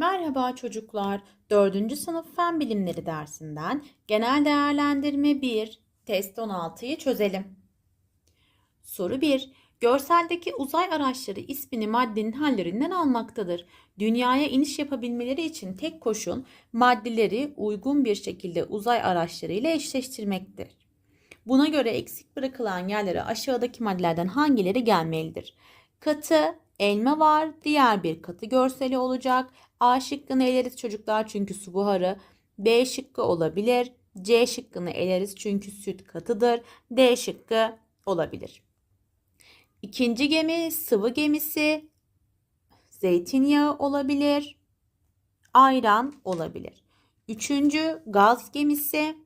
Merhaba çocuklar. 4. sınıf fen bilimleri dersinden genel değerlendirme 1, test 16'yı çözelim. Soru 1. Görseldeki uzay araçları ismini maddenin hallerinden almaktadır. Dünyaya iniş yapabilmeleri için tek koşul maddeleri uygun bir şekilde uzay araçları ile eşleştirmektir. Buna göre eksik bırakılan yerlere aşağıdaki maddelerden hangileri gelmelidir? Katı, elma var, diğer bir katı görseli olacak. A şıkkını eleriz çocuklar çünkü su buharı. B şıkkı olabilir. C şıkkını eleriz çünkü süt katıdır. D şıkkı olabilir. İkinci gemi sıvı gemisi. Zeytinyağı olabilir. Ayran olabilir. Üçüncü gaz gemisi.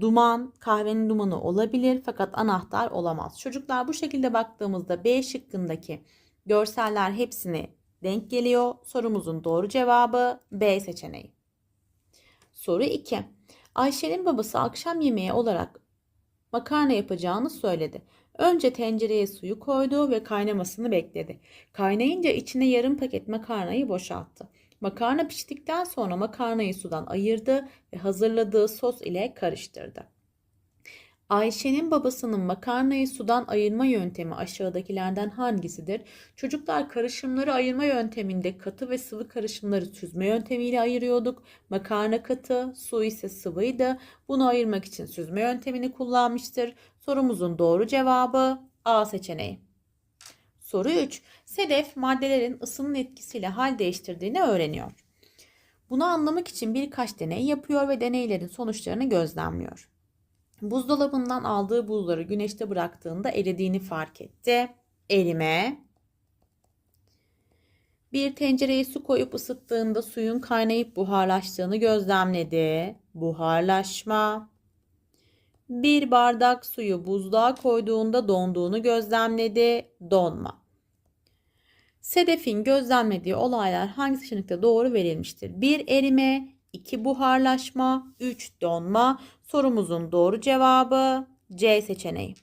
Duman, kahvenin dumanı olabilir fakat anahtar olamaz. Çocuklar bu şekilde baktığımızda B şıkkındaki görseller hepsine denk geliyor. Sorumuzun doğru cevabı B seçeneği. Soru 2. Ayşe'nin babası akşam yemeği olarak makarna yapacağını söyledi. Önce tencereye suyu koydu ve kaynamasını bekledi. Kaynayınca içine yarım paket makarnayı boşalttı. Makarna piştikten sonra makarnayı sudan ayırdı ve hazırladığı sos ile karıştırdı. Ayşe'nin babasının makarnayı sudan ayırma yöntemi aşağıdakilerden hangisidir? Çocuklar karışımları ayırma yönteminde katı ve sıvı karışımları süzme yöntemiyle ayırıyorduk. Makarna katı, su ise sıvıydı. Bunu ayırmak için süzme yöntemini kullanmıştır. Sorumuzun doğru cevabı A seçeneği. Soru 3. Sedef maddelerin ısının etkisiyle hal değiştirdiğini öğreniyor. Bunu anlamak için birkaç deney yapıyor ve deneylerin sonuçlarını gözlemliyor. Buzdolabından aldığı buzları güneşte bıraktığında eridiğini fark etti. Erime. Bir tencereye su koyup ısıttığında suyun kaynayıp buharlaştığını gözlemledi. Buharlaşma. Bir bardak suyu buzluğa koyduğunda donduğunu gözlemledi. Donma. Sedef'in gözlemlediği olaylar hangi seçenekte doğru verilmiştir? 1 erime, 2 buharlaşma, 3 donma. Sorumuzun doğru cevabı C seçeneği.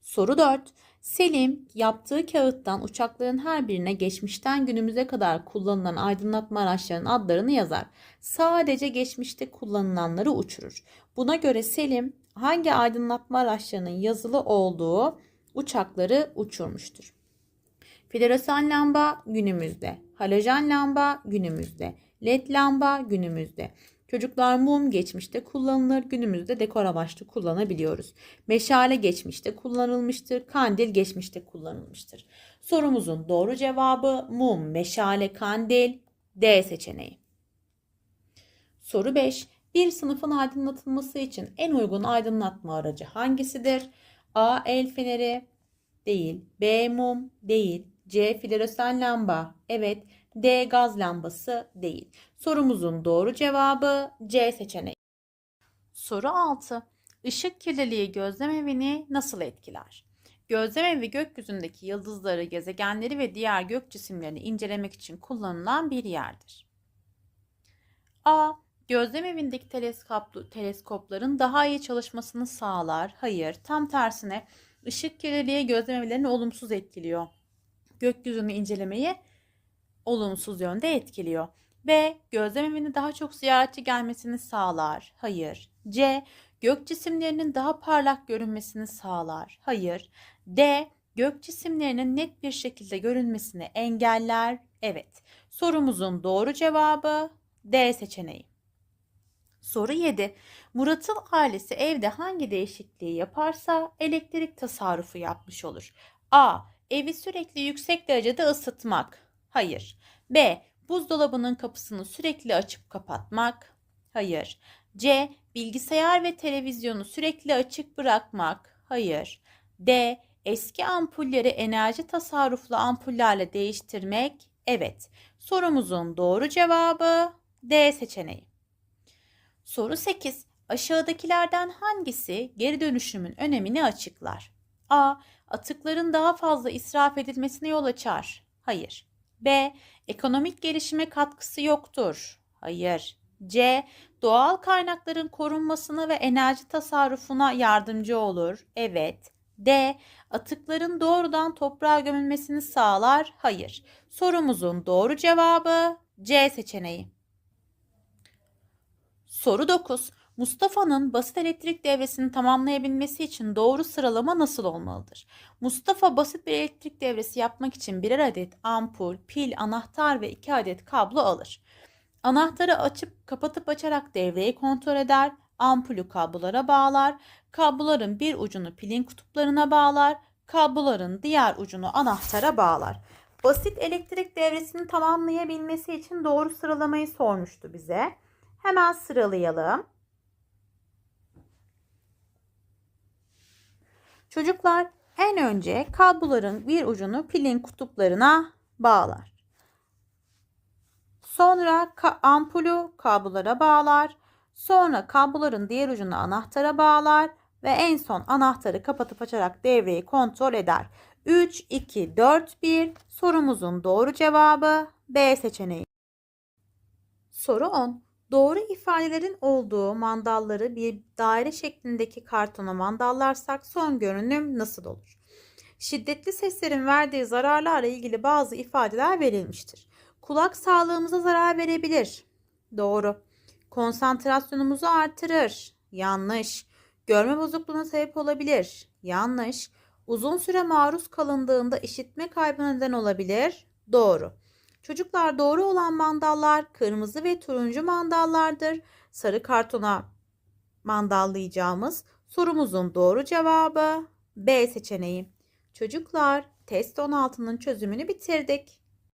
Soru 4. Selim yaptığı kağıttan uçakların her birine geçmişten günümüze kadar kullanılan aydınlatma araçlarının adlarını yazar. Sadece geçmişte kullanılanları uçurur. Buna göre Selim hangi aydınlatma araçlarının yazılı olduğu uçakları uçurmuştur? Floresan lamba günümüzde, halojen lamba günümüzde, led lamba günümüzde. Çocuklar mum geçmişte kullanılır, günümüzde dekor amaçlı kullanabiliyoruz. Meşale geçmişte kullanılmıştır, kandil geçmişte kullanılmıştır. Sorumuzun doğru cevabı mum, meşale, kandil, D seçeneği. Soru 5. Bir sınıfın aydınlatılması için en uygun aydınlatma aracı hangisidir? A. El feneri değil. B. Mum değil. C. Floresan lamba. Evet. D. Gaz lambası değil. Sorumuzun doğru cevabı C seçeneği. Soru 6. Işık kirliliği gözlemevini nasıl etkiler? Gözlemevi gökyüzündeki yıldızları, gezegenleri ve diğer gök cisimlerini incelemek için kullanılan bir yerdir. A. Gözlemevindeki teleskoplu, teleskopların daha iyi çalışmasını sağlar. Hayır, tam tersine ışık kirliliği gözlemevlerini olumsuz etkiliyor. Gökyüzünü incelemeyi olumsuz yönde etkiliyor. B. Gözlemevine daha çok ziyaretçi gelmesini sağlar. Hayır. C. Gök cisimlerinin daha parlak görünmesini sağlar. Hayır. D. Gök cisimlerinin net bir şekilde görünmesini engeller. Evet. Sorumuzun doğru cevabı D seçeneği. Soru 7. Murat'ın ailesi evde hangi değişikliği yaparsa elektrik tasarrufu yapmış olur? A. Evi sürekli yüksek derecede ısıtmak. Hayır. B. Buzdolabının kapısını sürekli açıp kapatmak. Hayır. C. Bilgisayar ve televizyonu sürekli açık bırakmak. Hayır. D. Eski ampulleri enerji tasarruflu ampullerle değiştirmek. Evet. Sorumuzun doğru cevabı D seçeneği. Soru 8. Aşağıdakilerden hangisi geri dönüşümün önemini açıklar? A. Atıkların daha fazla israf edilmesine yol açar. Hayır. B. Ekonomik gelişime katkısı yoktur. Hayır. C. Doğal kaynakların korunmasına ve enerji tasarrufuna yardımcı olur. Evet. D. Atıkların doğrudan toprağa gömülmesini sağlar. Hayır. Sorumuzun doğru cevabı C seçeneği. Soru 9. Mustafa'nın basit elektrik devresini tamamlayabilmesi için doğru sıralama nasıl olmalıdır? Mustafa basit bir elektrik devresi yapmak için birer adet ampul, pil, anahtar ve iki adet kablo alır. Anahtarı açıp kapatıp açarak devreyi kontrol eder, ampulü kablolara bağlar, kabloların bir ucunu pilin kutuplarına bağlar, kabloların diğer ucunu anahtara bağlar. Basit elektrik devresini tamamlayabilmesi için doğru sıralamayı sormuştu bize. Hemen sıralayalım. Çocuklar en önce kabloların bir ucunu pilin kutuplarına bağlar. Sonra ka- ampulü kablolara bağlar. Sonra kabloların diğer ucunu anahtara bağlar ve en son anahtarı kapatıp açarak devreyi kontrol eder. 3, 2, 4, 1 sorumuzun doğru cevabı B seçeneği. Soru 10. Doğru ifadelerin olduğu mandalları bir daire şeklindeki kartona mandallarsak son görünüm nasıl olur? Şiddetli seslerin verdiği zararlarla ilgili bazı ifadeler verilmiştir. Kulak sağlığımıza zarar verebilir. Doğru. Konsantrasyonumuzu artırır. Yanlış. Görme bozukluğuna sebep olabilir. Yanlış. Uzun süre maruz kalındığında işitme kaybına neden olabilir. Doğru. Çocuklar doğru olan mandallar kırmızı ve turuncu mandallardır. Sarı kartona mandallayacağımız sorumuzun doğru cevabı B seçeneği. Çocuklar test 16'nın çözümünü bitirdik.